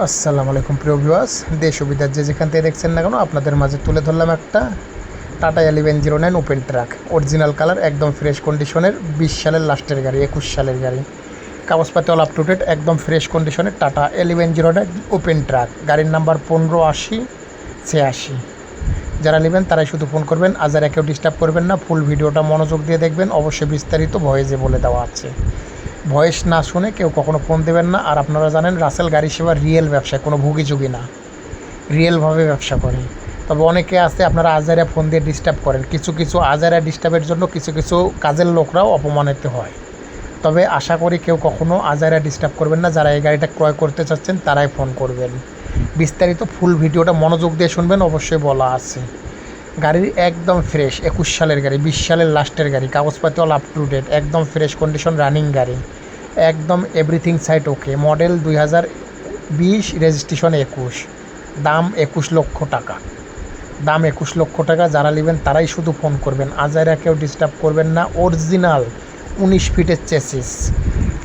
আসসালামু আলাইকুম, প্রিয় ভিউয়ার্স। দেশ সুবিধার যে যেখান থেকে দেখছেন না কেন, আপনাদের মাঝে তুলে ধরলাম একটা Tata eleven zero nine open truck original colour একদম ফ্রেশ কন্ডিশনের বিশ সালের লাস্টের গাড়ি, একুশ সালের গাড়ি। কাগজপাতি অল আপ টু ডেট একদম ফ্রেশ কন্ডিশনের Tata eleven zero nine open truck গাড়ির নাম্বার পনেরো আশি, ছিয়াশি। যারা নেবেন, তারাই শুধু ফোন করবেন আজার একেও ডিস্টার্ব করবেন না ফুল ভিডিওটা মনোযোগ দিয়ে দেখবেন। অবশ্যই বিস্তারিত ভয়েসে বলে দেওয়া আছে। ভয়েস না শুনে কেউ কখনো ফোন দেবেন না। আর আপনারা জানেন, রাসেল গাড়ি সেবা রিয়েল ব্যবসায়, কোনো ভুগিচুগি না। রিয়েলভাবে ব্যবসা করে। তবে অনেকে আছে, আপনারা আজারা ফোন দিয়ে ডিস্টার্ব করেন। কিছু কিছু আজারা ডিস্টার্বের জন্য কিছু কিছু কাজের লোকরাও অপমানিত হয়। তবে আশা করি কেউ কখনো আজারা ডিস্টার্ব করবেন না। যারা এই গাড়িটা ক্রয় করতে চাচ্ছেন, তারাই ফোন করবেন। বিস্তারিত ফুল ভিডিওটা মনোযোগ দিয়ে শুনবেন, অবশ্যই বলা আছে। গাড়ির একদম ফ্রেশ একুশ সালের গাড়ি, বিশ সালের লাস্টের গাড়ি কাগজপাতি অল আপ টু ডেট একদম ফ্রেশ কন্ডিশন রানিং গাড়ি, একদম এভরিথিং সাইট ওকে মডেল দুই হাজার বিশ রেজিস্ট্রেশন একুশ, দাম একুশ লক্ষ টাকা, দাম একুশ লক্ষ টাকা যারা নেবেন তারাই শুধু ফোন করবেন আজারা কেউ ডিস্টার্ব করবেন না অরিজিনাল উনিশ ফিটের চেসিস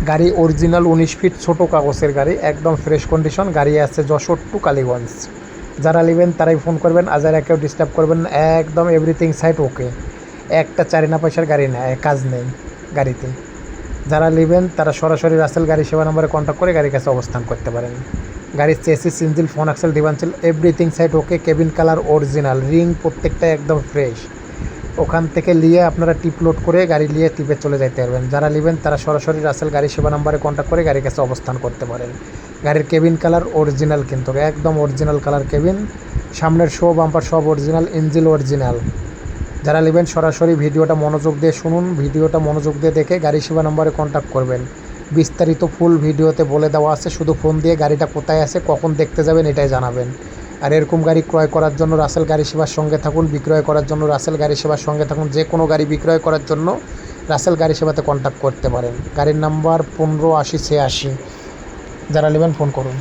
গাড়ি অরিজিনাল উনিশ ফিট ছোট কাগজের গাড়ি, একদম ফ্রেশ কন্ডিশন গাড়ি আছে যশোর টু কালীগঞ্জ। যারা নেবেন তারাই ফোন করবেন আজারা কেউ ডিস্টার্ব করবেন না, একদম এভরিথিং সাইট ওকে একটা চারি না পয়সার গাড়ি না কাজ নেই গাড়িতে। যারা নেবেন তারা সরাসরি রাসেল গাড়ি সেবা নম্বরে কন্ট্যাক্ট করে গাড়ির কাছে অবস্থান করতে পারেন। গাড়ির চেসি সিঞ্জিল ফোন axle ডিভানসেল everything side okay cabin colour original ring প্রত্যেকটা একদম ফ্রেশ ওখান থেকে নিয়ে আপনারা টিপ লোড করে গাড়ি নিয়ে টিপে চলে যেতে পারবেন। যারা নেবেন তারা সরাসরি রাসেল গাড়ি সেবা নম্বরে কন্ট্যাক্ট করে গাড়ির কাছে অবস্থান করতে পারেন। গাড়ির কেবিন কালার অরিজিনাল কিন্তু, একদম অরিজিনাল কালার কেবিন সামনের শো বাম্পার সব অরিজিনাল ইঞ্জিল অরিজিনাল যারা নেবেন সরাসরি ভিডিওটা মনোযোগ দিয়ে শুনুন, ভিডিওটা মনোযোগ দিয়ে দেখে গাড়ি সেবা নম্বরে কন্ট্যাক্ট করবেন। বিস্তারিত ফুল ভিডিওতে বলে দেওয়া আছে, শুধু ফোন দিয়ে গাড়িটা কোথায় আছে, কখন দেখতে যাবেন এটাই জানাবেন। আর এরকম গাড়ি ক্রয় করার জন্য রাসেল গাড়ি সেবার সঙ্গে থাকুন, বিক্রয় করার জন্য রাসেল গাড়ি সেবার সঙ্গে থাকুন, যে কোনো গাড়ি বিক্রয় করার জন্য রাসেল গাড়ি সেবাতে কন্ট্যাক্ট করতে পারেন। গাড়ির নাম্বার পনেরো আশি ছিয়াশি। যারা নেবেন ফোন করুন।